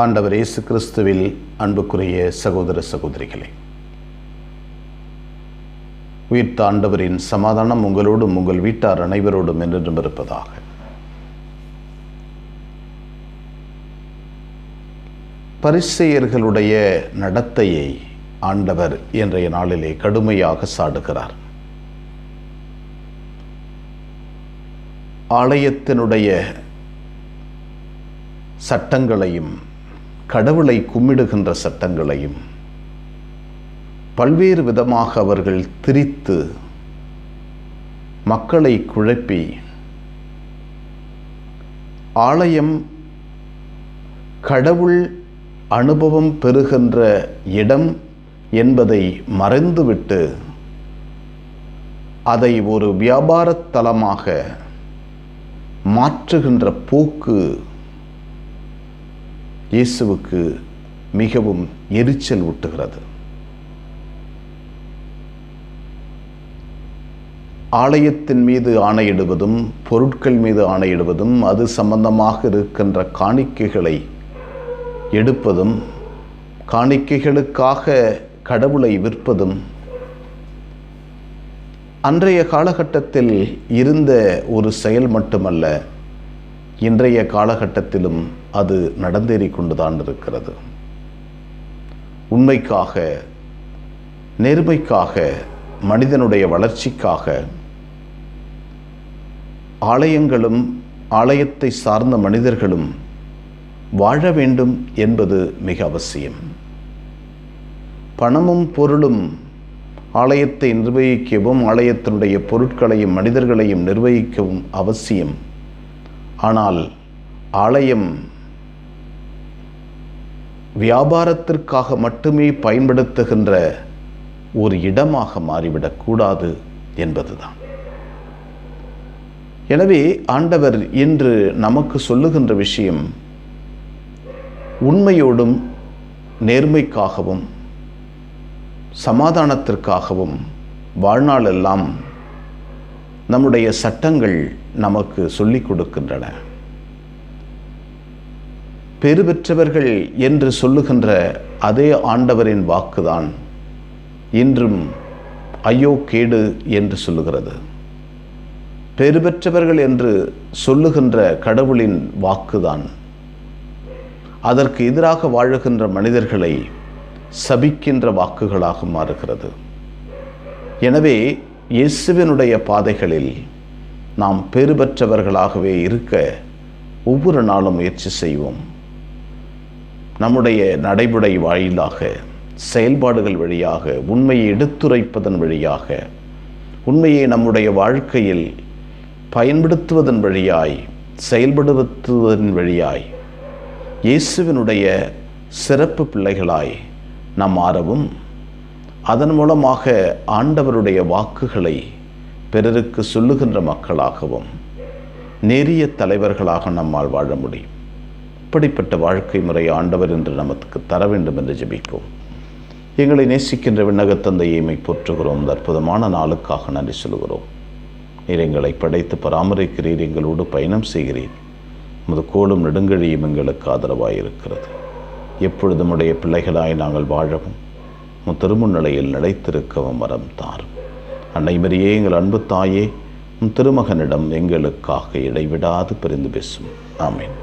ஆண்டவர் இயேசு கிறிஸ்துவில் அன்புக்குரிய சகோதர சகோதரிகளே உயிர்த்த ஆண்டவரின் சமாதானம் உங்களோடும் உங்கள் வீட்டார் அனைவரோடும் என்றும் இருப்பதாக. பரிசெயர்களுடைய நடத்தையை ஆண்டவர் இன்றைய நாளிலே கடுமையாக சாடுகிறார். ஆலயத்தினுடைய சட்டங்களையும் கடவுளை கும்பிடுகின்ற சட்டங்களையும் பல்வேறு விதமாக அவர்கள் திரித்து மக்களை குழப்பி ஆலயம் கடவுள் அனுபவம் பெறுகின்ற இடம் என்பதை மறைந்துவிட்டு அதை ஒரு வியாபாரத் தலமாக மாற்றுகின்ற போக்கு இயேசுவுக்கு மிகவும் எரிச்சல் ஊட்டுகிறது. ஆலயத்தின் மீது ஆணையிடுவதும் பொருட்கள் மீது ஆணையிடுவதும் அது சம்பந்தமாக இருக்கின்ற காணிக்கைகளை எடுப்பதும் காணிக்கைகளுக்காக கடவுளை விற்பதும் அன்றைய காலகட்டத்தில் இருந்த ஒரு செயல் மட்டுமல்ல இன்றைய காலகட்டத்திலும் அது நடந்தேறிக் கொண்டுதான் இருக்கிறது. உண்மைக்காக நேர்மைக்காக மனிதனுடைய வளர்ச்சிக்காக ஆலயங்களும் ஆலயத்தை சார்ந்த மனிதர்களும் வாழ வேண்டும் என்பது மிக அவசியம். பணமும் பொருளும் ஆலயத்தை நிர்வகிக்கவும் ஆலயத்தினுடைய பொருட்களையும் மனிதர்களையும் நிர்வகிக்கவும் அவசியம். ஆனால் ஆலயம் வியாபாரத்திற்காக மட்டுமே பயன்படுத்துகின்ற ஒரு இடமாக மாறிவிடக்கூடாது என்பதுதான். எனவே ஆண்டவர் இன்று நமக்கு சொல்லுகின்ற விஷயம் உண்மையோடும் நேர்மைக்காகவும் சமாதானத்திற்காகவும் வாழ்நாளெல்லாம் நம்முடைய சட்டங்கள் நமக்கு சொல்லிக் கொடுக்கின்றன. பெறுபெற்றவர்கள் என்று சொல்லுகின்ற அதே ஆண்டவரின் வாக்குதான் இன்றும் ஐயோ கேடு என்று சொல்லுகிறது. பெரு பெற்றவர்கள் என்று சொல்லுகின்ற கடவுளின் வாக்குதான். அதற்கு எதிராக வாழுகின்ற மனிதர்களை சபிக்கின்ற வாக்குகளாக மாறுகிறது. எனவே இயேசுவினுடைய பாதைகளில் நாம் பெறுபற்றவர்களாகவே இருக்க ஒவ்வொரு நாளும் முயற்சி செய்வோம். நம்முடைய நடைமுறை வாயிலாக செயல்பாடுகள் வழியாக உண்மையை எடுத்துரைப்பதன் வழியாக உண்மையை நம்முடைய வாழ்க்கையில் பயன்படுத்துவதன் வழியாய் செயல்படுத்துவதன் வழியாய் இயேசுவினுடைய சிறப்பு பிள்ளைகளாய் நாம் மாறவும் அதன் மூலமாக ஆண்டவருடைய வாக்குகளை பிறருக்கு சொல்லுகின்ற மக்களாகவும் நெறிய தலைவர்களாக நம்மால் வாழ முடியும். இப்படிப்பட்ட வாழ்க்கை முறை ஆண்டவர் என்று நமக்கு தர வேண்டும் என்று ஜெபிப்போம். எங்களை நேசிக்கின்ற விண்ணகத்தந்தையை போற்றுகிறோம். இந்த அற்புதமான நாளுக்காக நன்றி சொல்கிறோம் நீர் எங்களை படைத்து பராமரிக்கிறீர். எங்களோடு பயணம் செய்கிறீர். முது கோலும் நெடுங்கழியும் எங்களுக்கு ஆதரவாக இருக்கிறது எப்பொழுதும் உடைய பிள்ளைகளாய் நாங்கள் வாழவும். திருமுன்னிலையில் நிலைத்திருக்கவும் வரம் தார் அன்னை மரியே எங்கள் அன்பு தாயே உன் திருமகனிடம் எங்களுக்காக இடைவிடாது பிரிந்து பேசும். ஆமீன்.